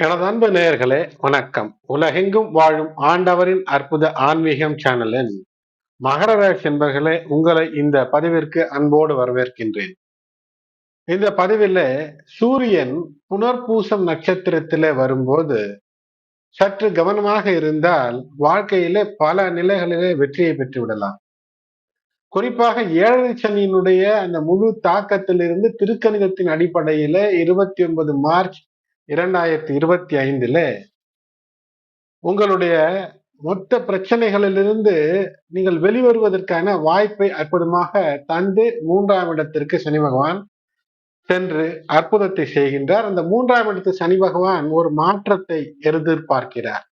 எனது அன்பு நேயர்களே வணக்கம். உலகெங்கும் வாழும் ஆண்டவரின் அற்புத ஆன்மீகம் சேனலின் மகர ராசி என்பர்களே உங்களை இந்த பதிவிற்கு அன்போடு வரவேற்கின்றேன். இந்த பதிவில் சூரியன் புனர்பூசம் நட்சத்திரத்திலே வரும்போது சற்று கவனமாக இருந்தால் வாழ்க்கையிலே பல நிலைகளிலே வெற்றியை பெற்று விடலாம் குறிப்பாக ஏழரை சனியினுடைய அந்த முழு தாக்கத்திலிருந்து திருக்கணிதத்தின் அடிப்படையில இருபத்தி ஒன்பது மார்ச் இரண்டாயிரத்தி இருபத்தி ஐந்துல உங்களுடைய மொத்த பிரச்சனைகளிலிருந்து நீங்கள் வெளிவருவதற்கான வாய்ப்பை அற்புதமாக தந்து மூன்றாம் இடத்திற்கு சனி பகவான் சென்று அற்புதத்தை செய்கின்றார். அந்த மூன்றாம் இடத்து சனி பகவான் ஒரு மாற்றத்தை எதிர்பார்க்கிறார்.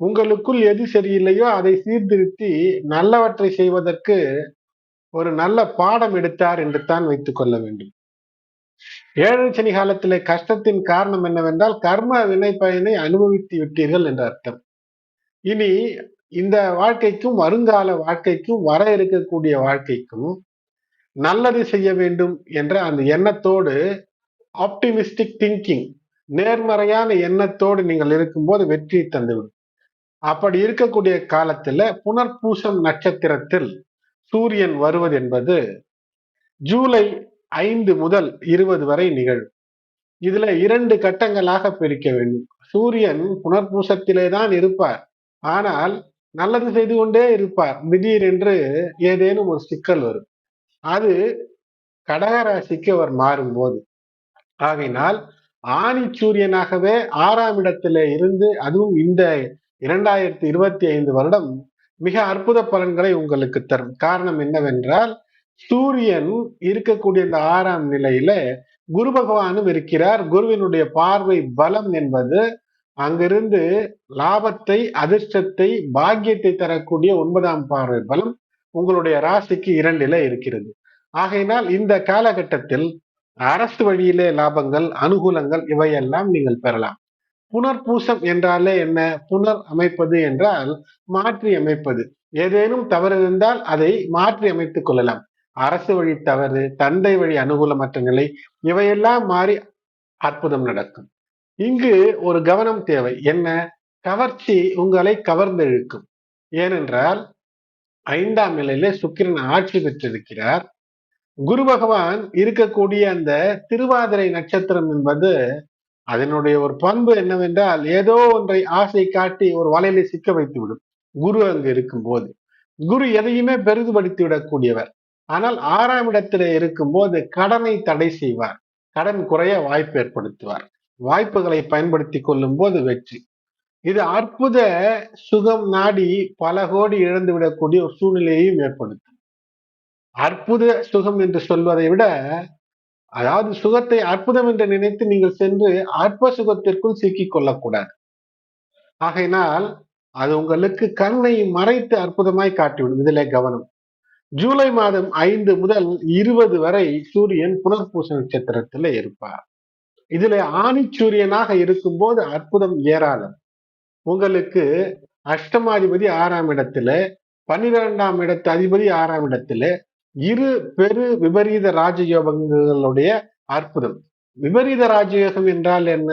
உங்களுக்குள் எது சரியில்லையோ அதை சீர்திருத்தி நல்லவற்றை செய்வதற்கு ஒரு நல்ல பாடம் எடுத்தார் என்று தான் வைத்துக் கொள்ள வேண்டும். ஏழு சனி காலத்திலே கஷ்டத்தின் காரணம் என்னவென்றால் கர்ம வினை பயனை அனுபவித்து விட்டீர்கள் என்ற அர்த்தம். இனி இந்த வாழ்க்கைக்கும் வருங்கால வாழ்க்கைக்கும் வர இருக்கக்கூடிய வாழ்க்கைக்கும் நல்லது செய்ய வேண்டும் என்ற அந்த எண்ணத்தோடு ஆப்டிமிஸ்டிக் திங்கிங் நேர்மறையான எண்ணத்தோடு நீங்கள் இருக்கும்போது வெற்றியை தந்துவிடும். அப்படி இருக்கக்கூடிய காலத்துல புனர்பூசம் நட்சத்திரத்தில் சூரியன் வருவது என்பது ஜூலை ஐந்து முதல் இருபது வரை நிகழும். இதுல இரண்டு கட்டங்களாக பிரிக்க வேண்டும். சூரியன் புனர்பூசத்திலே தான் இருப்பார். ஆனால் நல்லது செய்து கொண்டே இருப்பார். திடீரென்று ஏதேனும் ஒரு சிக்கல் வரும். அது கடகராசிக்கு அவர் மாறும்போது. ஆகையினால் ஆணி சூரியனாகவே ஆறாம் இடத்திலே இருந்து அதுவும் இந்த இரண்டாயிரத்தி இருபத்தி ஐந்து வருடம் மிக அற்புத பலன்களை உங்களுக்கு தரும். காரணம் என்னவென்றால் சூரியன் இருக்கக்கூடிய இந்த ஆறாம் நிலையில குரு பகவானும் இருக்கிறார். குருவினுடைய பார்வை பலம் என்பது அங்கிருந்து லாபத்தை அதிர்ஷ்டத்தை பாக்கியத்தை தரக்கூடிய ஒன்பதாம் பார்வை பலம் உங்களுடைய ராசிக்கு இரண்டில இருக்கிறது. ஆகையினால் இந்த காலகட்டத்தில் அரசு வழியிலே லாபங்கள் அனுகூலங்கள் இவையெல்லாம் நீங்கள் பெறலாம். புனர்பூசம் என்றாலே என்ன? புனர் அமைப்பது என்றால் மாற்றி அமைப்பது ஏதேனும் தவறு இருந்தால் அதை மாற்றி அமைத்துக் கொள்ளலாம். அரசு வழி தவறு தந்தை வழி அனுகூலமற்ற நிலை இவையெல்லாம் மாறி அற்புதம் நடக்கும். இங்கு ஒரு கவனம் தேவை. என்ன? கவர்ச்சி உங்களை கவர்ந்தெழுக்கும். ஏனென்றால் ஐந்தாம் நிலையில சுக்கிரன் ஆட்சி பெற்றிருக்கிறார். குரு பகவான் இருக்கக்கூடிய அந்த திருவாதிரை நட்சத்திரம் என்பது அதனுடைய ஒரு பண்பு என்னவென்றால் ஏதோ ஒன்றை ஆசை காட்டி ஒரு வலையில சிக்க வைத்து விடும் குரு அங்கு இருக்கும் போது குரு எதையுமே பெரிதுபடுத்தி விடக்கூடியவர் ஆனால் ஆறாம் இடத்துல இருக்கும்போது கடனை தடை செய்வார். கடன் குறைய வாய்ப்பு ஏற்படுத்துவார். வாய்ப்புகளை பயன்படுத்தி கொள்ளும் போது வெற்றி. இது அற்புத சுகம் நாடி பல கோடி இழந்து விடக்கூடிய ஒரு சூழ்நிலையையும் ஏற்படுத்தும். அற்புத சுகம் என்று சொல்வதை விட அதாவது சுகத்தை அற்புதம் என்று நினைத்து நீங்கள் சென்று அற்ப சுகத்திற்குள் சிக்கிக் கொள்ளக்கூடாது. ஆகையினால் அது உங்களுக்கு கண்ணை மறைத்து அற்புதமாய் காட்டிவிடும். இதிலே கவனம். ஜூலை மாதம் ஐந்து முதல் இருபது வரை சூரியன் புனர்பூச நட்சத்திரத்துல இருப்பார். இதுல ஆணி சூரியனாக இருக்கும்போது அற்புதம் ஏராளம். உங்களுக்கு அஷ்டமாதிபதி ஆறாம் இடத்துல பன்னிரெண்டாம் இடத்து அதிபதி ஆறாம் இடத்துல இரு பெரு விபரீத ராஜயோகங்களுடைய அற்புதம். விபரீத ராஜயோகம் என்றால் என்ன?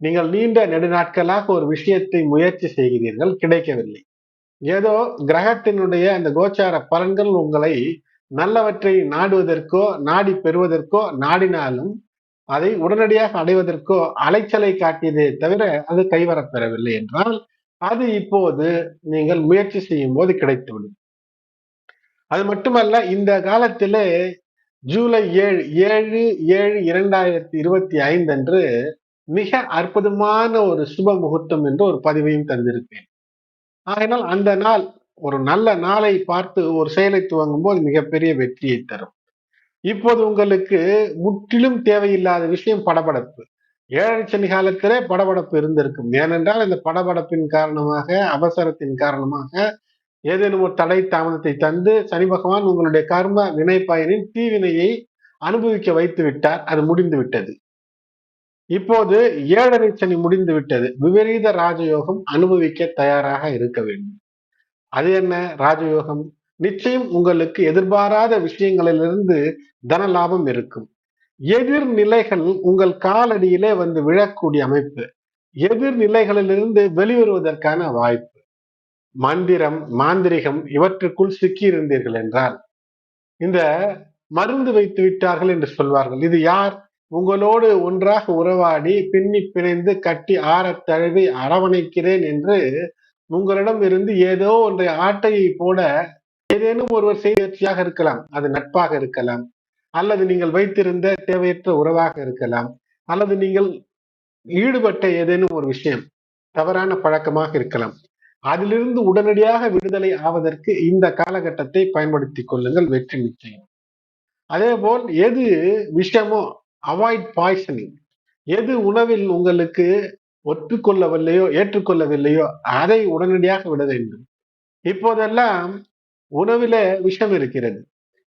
நீங்கள் நீண்ட நெடுநாட்களாக ஒரு விஷயத்தை முயற்சி செய்கிறீர்கள் கிடைக்கவில்லை. ஏதோ கிரகத்தினுடைய அந்த கோச்சார பலன்கள் உங்களை நல்லவற்றை நாடுவதற்கோ நாடி பெறுவதற்கோ நாடினாலும் அதை உடனடியாக அடைவதற்கோ அலைச்சலை காட்டியதே தவிர அது கைவரப்பெறவில்லை என்றால் அது இப்போது நீங்கள் முயற்சி செய்யும் போது கிடைத்துவிடும். அது மட்டுமல்ல இந்த காலத்திலே ஜூலை ஏழு ஏழு ஏழு இரண்டாயிரத்தி இருபத்தி ஐந்து அன்று மிக அற்புதமான ஒரு சுப முகூர்த்தம் என்று ஒரு பதிவையும் தந்திருப்பேன். ஆகையினால் அந்த நாள் ஒரு நல்ல நாளை பார்த்து ஒரு செயலை துவங்கும் போது மிகப்பெரிய வெற்றியை தரும். இப்போது உங்களுக்கு முற்றிலும் தேவையில்லாத விஷயம் படபடப்பு. ஏழரை சனி காலத்திலே படபடப்பு இருந்திருக்கும். ஏனென்றால் இந்த படபடப்பின் காரணமாக அவசரத்தின் காரணமாக ஏதேனும் ஒரு தடை தாமதத்தை தந்து சனி பகவான் உங்களுடைய கர்ம வினை பயனின் தீவினையை அனுபவிக்க வைத்து விட்டார். அது முடிந்து விட்டது. இப்போது ஏழரை சனி முடிந்து விட்டது. விபரீத ராஜயோகம் அனுபவிக்க தயாராக இருக்க வேண்டும். அது என்ன? ராஜயோகம். நிச்சயம் உங்களுக்கு எதிர்பாராத விஷயங்களிலிருந்து தன லாபம் இருக்கும். எதிர்நிலைகள் உங்கள் காலடியிலே வந்து விழக்கூடிய அமைப்பு. எதிர்நிலைகளிலிருந்து வெளிவருவதற்கான வாய்ப்பு. மந்திரம் மாந்திரிகம் இவற்றுக்குள் சிக்கி இருந்தீர்கள் என்றால் இந்த மருந்து வைத்து விட்டார்கள் என்று சொல்வார்கள். இது யார்? உங்களோடு ஒன்றாக உறவாடி பின்னி பிணைந்து கட்டி ஆற தழுவி அரவணைக்கிறேன் என்று உங்களிடம் இருந்து ஏதோ ஒன்றை ஆட்டையை போட ஏதேனும் ஒருவர் செய்தியாக இருக்கலாம். அது நட்பாக இருக்கலாம். அல்லது நீங்கள் வைத்திருந்த தேவையற்ற உறவாக இருக்கலாம். அல்லது நீங்கள் ஈடுபட்ட ஏதேனும் ஒரு விஷயம் தவறான பழக்கமாக இருக்கலாம். அதிலிருந்து உடனடியாக விடுதலை ஆவதற்கு இந்த காலகட்டத்தை பயன்படுத்தி கொள்ளுங்கள் வெற்றி நிச்சயம். அதே போல் எது விஷமோ அவாய்ட் பாய்சனிங் எது உணவில் உங்களுக்கு ஒத்துக்கொள்ளவில்லையோ ஏற்றுக்கொள்ளவில்லையோ அதை உடனடியாக விட வேண்டும். இப்போதெல்லாம் உணவில விஷம் இருக்கிறது.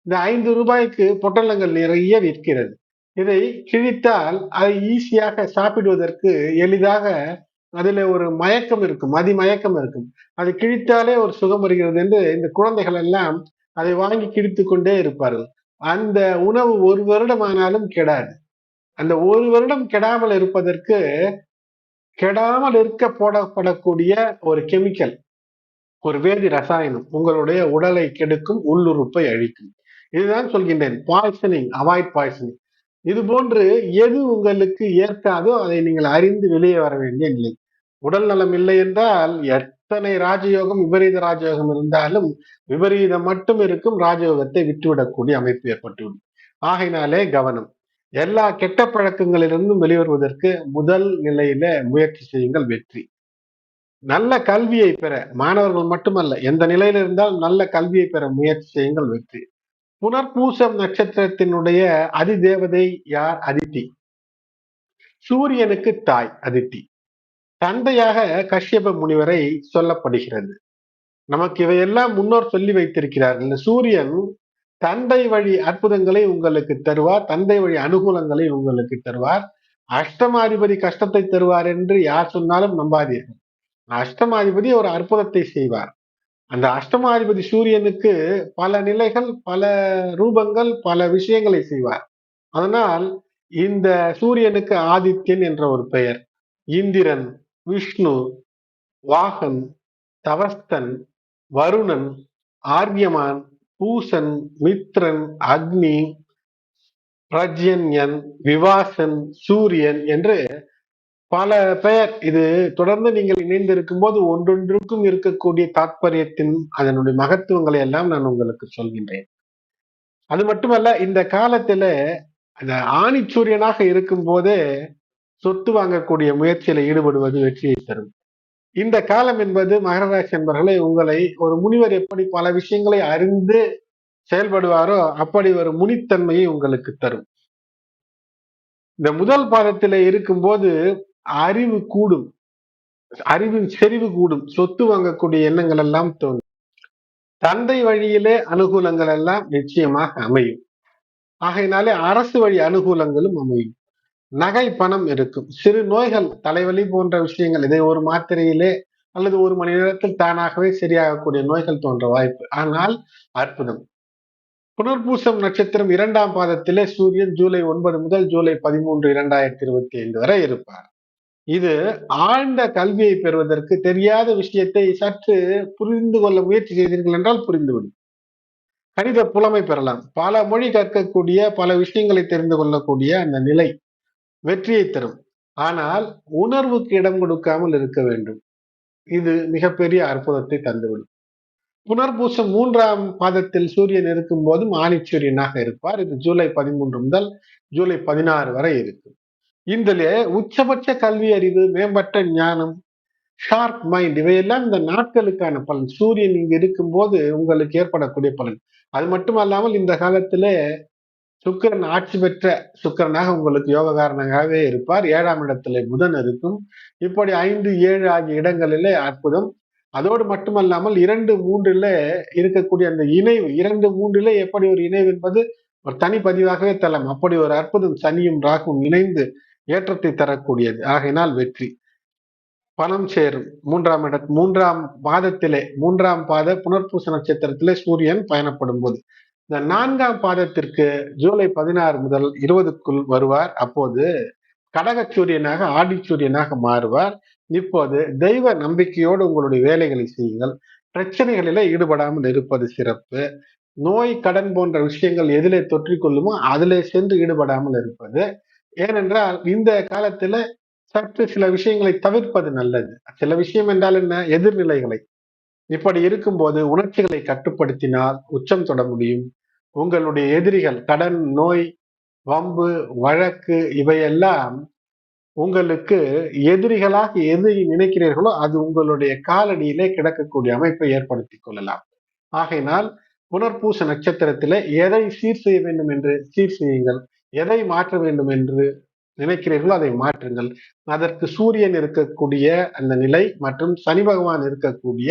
இந்த ஐந்து ரூபாய்க்கு பொட்டலங்கள் நிறைய விற்கிறது. இதை கிழித்தால் அதை ஈஸியாக சாப்பிடுவதற்கு எளிதாக அதுல ஒரு மயக்கம் இருக்கும் மதிமயக்கம் இருக்கும். அது கிழித்தாலே ஒரு சுகம் வருகிறது என்று இந்த குழந்தைகள் எல்லாம் அதை வாங்கி கிழித்து கொண்டே இருப்பார்கள். அந்த உணவு ஒரு வருடம் ஆனாலும் கெடாது. அந்த ஒரு வருடம் கெடாமல் இருப்பதற்கு கெடாமல் இருக்க போடப்படக்கூடிய ஒரு கெமிக்கல் ஒரு வேதி ரசாயனம் உங்களுடைய உடலை கெடுக்கும் உள்ளுறுப்பை அழிக்கும். இதுதான் சொல்கின்றேன் பாய்சனிங் அவாய்ட் பாய்சனிங் இது போன்று எது உங்களுக்கு ஏற்காதோ அதை நீங்கள் அறிந்து வெளியே வர வேண்டிய நிலை. உடல் நலம் இல்லை என்றால் எத்தனை ராஜயோகம் விபரீத ராஜயோகம் இருந்தாலும் விபரீதம் மட்டும் இருக்கும் ராஜயோகத்தை விட்டுவிடக்கூடிய அமைப்பு ஏற்பட்டுவிடும். ஆகையினாலே கவனம். எல்லா கெட்ட பழக்கங்களிலிருந்தும் வெளிவருவதற்கு முதல் நிலையில முயற்சி செய்யுங்கள் வெற்றி. நல்ல கல்வியை பெற மாணவர்கள் மட்டுமல்ல எந்த நிலையில இருந்தால் நல்ல கல்வியை பெற முயற்சி செய்யுங்கள் வெற்றி. புனர்பூசம் நட்சத்திரத்தினுடைய அதிதேவதை யார்? அதித்தி. சூரியனுக்கு தாய் அதித்தி. தந்தையாக கஷ்யப முனிவரை சொல்லப்படுகிறது. நமக்கு இவையெல்லாம் முன்னோர் சொல்லி வைத்திருக்கிறார்கள். இந்த சூரியன் தந்தை வழி அற்புதங்களை உங்களுக்கு தருவார் தந்தை வழி அனுகூலங்களை உங்களுக்கு தருவார். அஷ்டமாதிபதி கஷ்டத்தை தருவார் என்று யார் சொன்னாலும் நம்பாதீர்கள். அஷ்டமாதிபதி ஒரு அற்புதத்தை செய்வார். அந்த அஷ்டமாதிபதி சூரியனுக்கு பல நிலைகள் பல ரூபங்கள் பல விஷயங்களை செய்வார். அதனால் இந்த சூரியனுக்கு ஆதித்யன் என்ற ஒரு பெயர் இந்திரன் விஷ்ணு வாகன் தவஸ்தன் வருணன் ஆர்யமான் பூசன் மித்ரன் அக்னி பிரஜன்யன் விவாசன் சூரியன் என்று பல பெயர். இது தொடர்ந்து நீங்கள் இணைந்திருக்கும் போது ஒன்றொன்றுக்கும் இருக்கக்கூடிய தாற்பயத்தின் அதனுடைய மகத்துவங்களை எல்லாம் நான் உங்களுக்கு சொல்கின்றேன். அது மட்டுமல்ல இந்த காலத்துல அந்த ஆணிச்சூரியனாக இருக்கும் போதே சொத்து வாங்கக்கூடிய முயற்சியில ஈடுபடுவது வெற்றியை தரும். இந்த காலம் என்பது மகரராசி என்பர்களை உங்களை ஒரு முனிவர் எப்படி பல விஷயங்களை அறிந்து செயல்படுவாரோ அப்படி ஒரு முனித்தன்மையை உங்களுக்கு தரும். இந்த முதல் பாதத்தில் இருக்கும்போது அறிவு கூடும். அறிவின் செறிவு கூடும். சொத்து வாங்கக்கூடிய எண்ணங்கள் எல்லாம் தோன்றும். தந்தை வழியிலே அனுகூலங்கள் எல்லாம் நிச்சயமாக அமையும். ஆகையினாலே அரசு வழி அனுகூலங்களும் அமையும். நகை பணம் இருக்கும். சிறு நோய்கள் தலைவலி போன்ற விஷயங்கள் இதை ஒரு மாத்திரையிலே அல்லது ஒரு மணி நேரத்தில் தானாகவே சரியாகக்கூடிய நோய்கள் தோன்ற வாய்ப்பு. ஆனால் அற்புதம். புனர்பூசம் நட்சத்திரம் இரண்டாம் பாதத்திலே சூரியன் ஜூலை ஒன்பது முதல் ஜூலை பதிமூன்று இரண்டாயிரத்தி இருபத்தி ஐந்து வரை இருப்பார். இது ஆழ்ந்த கல்வியை பெறுவதற்கு தெரியாத விஷயத்தை சற்று புரிந்து கொள்ள முயற்சி செய்தீர்கள் என்றால் புரிந்துவிடும். கணித புலமை பெறலாம். பல மொழி கற்கக்கூடிய பல விஷயங்களை தெரிந்து கொள்ளக்கூடிய அந்த நிலை. வெற்றியை தரும். ஆனால் உணர்வுக்கு இடம் கொடுக்காமல் இருக்க வேண்டும். இது மிகப்பெரிய அற்புதத்தை தந்துவிடும். புனர்பூசம் மூன்றாம் பாதத்தில் சூரியன் இருக்கும் போதும் ஆணிச்சூரியனாக இருப்பார். இது ஜூலை பதிமூன்று முதல் ஜூலை பதினாறு வரை இருக்கும். இதிலே உச்சபட்ச கல்வி அறிவு மேம்பட்ட ஞானம் ஷார்ப் மைண்ட் இவையெல்லாம் இந்த நாட்களுக்கான பலன். சூரியன் இங்க இருக்கும்போது உங்களுக்கு ஏற்படக்கூடிய பலன். அது மட்டும் அல்லாமல் இந்த காலத்திலே சுக்கரன் ஆட்சி பெற்ற சுக்கரனாக உங்களுக்கு யோககாரனாகவே இருப்பார். ஏழாம் இடத்துல புதன் இருக்கும். இப்படி ஐந்து ஏழு ஆகிய இடங்களிலே அற்புதம். அதோடு மட்டுமல்லாமல் இரண்டு மூன்றுல இருக்கக்கூடிய அந்த இணைவு இரண்டு மூன்றுல எப்படி ஒரு இணைவு என்பது ஒரு தனி பதிவாகவே தரலாம். அப்படி ஒரு அற்புதம் சனியும் ராகும் இணைந்து ஏற்றத்தை தரக்கூடியது. ஆகையினால் வெற்றி. பணம் சேரும். மூன்றாம் இட மூன்றாம் பாதத்திலே மூன்றாம் பாத புனர்பூச நட்சத்திரத்திலே சூரியன் பயணப்படும் போது இந்த நான்காம் பாதத்திற்கு ஜூலை பதினாறு முதல் இருபதுக்குள் வருவார். அப்போது கடகச்சூரியனாக ஆடிச்சூரியனாக மாறுவார். இப்போது தெய்வ நம்பிக்கையோடு உங்களுடைய வேலைகளை செய்யுங்கள். பிரச்சனைகளில ஈடுபடாமல் இருப்பது சிறப்பு. நோய் கடன் போன்ற விஷயங்கள் எதிலே தொற்றிக்கொள்ளுமோ அதிலே சென்று ஈடுபடாமல் இருப்பது. ஏனென்றால் இந்த காலத்துல சற்று சில விஷயங்களை தவிர்ப்பது நல்லது. சில விஷயம் என்றால் என்ன? எதிர்நிலைகளை. இப்படி இருக்கும்போது உணர்ச்சிகளை கட்டுப்படுத்தினால் உச்சம் தொட முடியும். உங்களுடைய எதிரிகள் கடன் நோய் வம்பு வழக்கு இவையெல்லாம் உங்களுக்கு எதிரிகளாக எது நினைக்கிறீர்களோ அது உங்களுடைய காலடியிலே கிடக்கக்கூடிய அமைப்பை ஏற்படுத்திக் கொள்ளலாம். ஆகையினால் புனர்பூச நட்சத்திரத்திலே எதை சீர் செய்ய வேண்டும் என்று சீர் செய்யுங்கள். எதை மாற்ற வேண்டும் என்று நினைக்கிறீர்களோ அதை மாற்றுங்கள். அதற்கு சூரியன் இருக்கக்கூடிய அந்த நிலை மற்றும் சனி பகவான் இருக்கக்கூடிய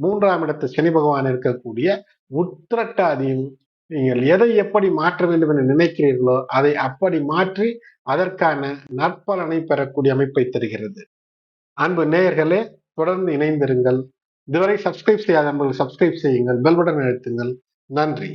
மூன்றாம் இடத்து சனி பகவான் இருக்கக்கூடிய உத்திரட்டாதியும் நீங்கள் எதை எப்படி மாற்ற வேண்டும் என்று நினைக்கிறீர்களோ அதை அப்படி மாற்றி அதற்கான நற்பலனை பெறக்கூடிய அமைப்பை தருகிறது. அன்பு நேயர்களே தொடர்ந்து இணைந்திருங்கள். இதுவரை சப்ஸ்கிரைப் செய்யாத சப்ஸ்கிரைப் செய்யுங்கள் பெல் பட்டன் அழுத்துங்கள். நன்றி.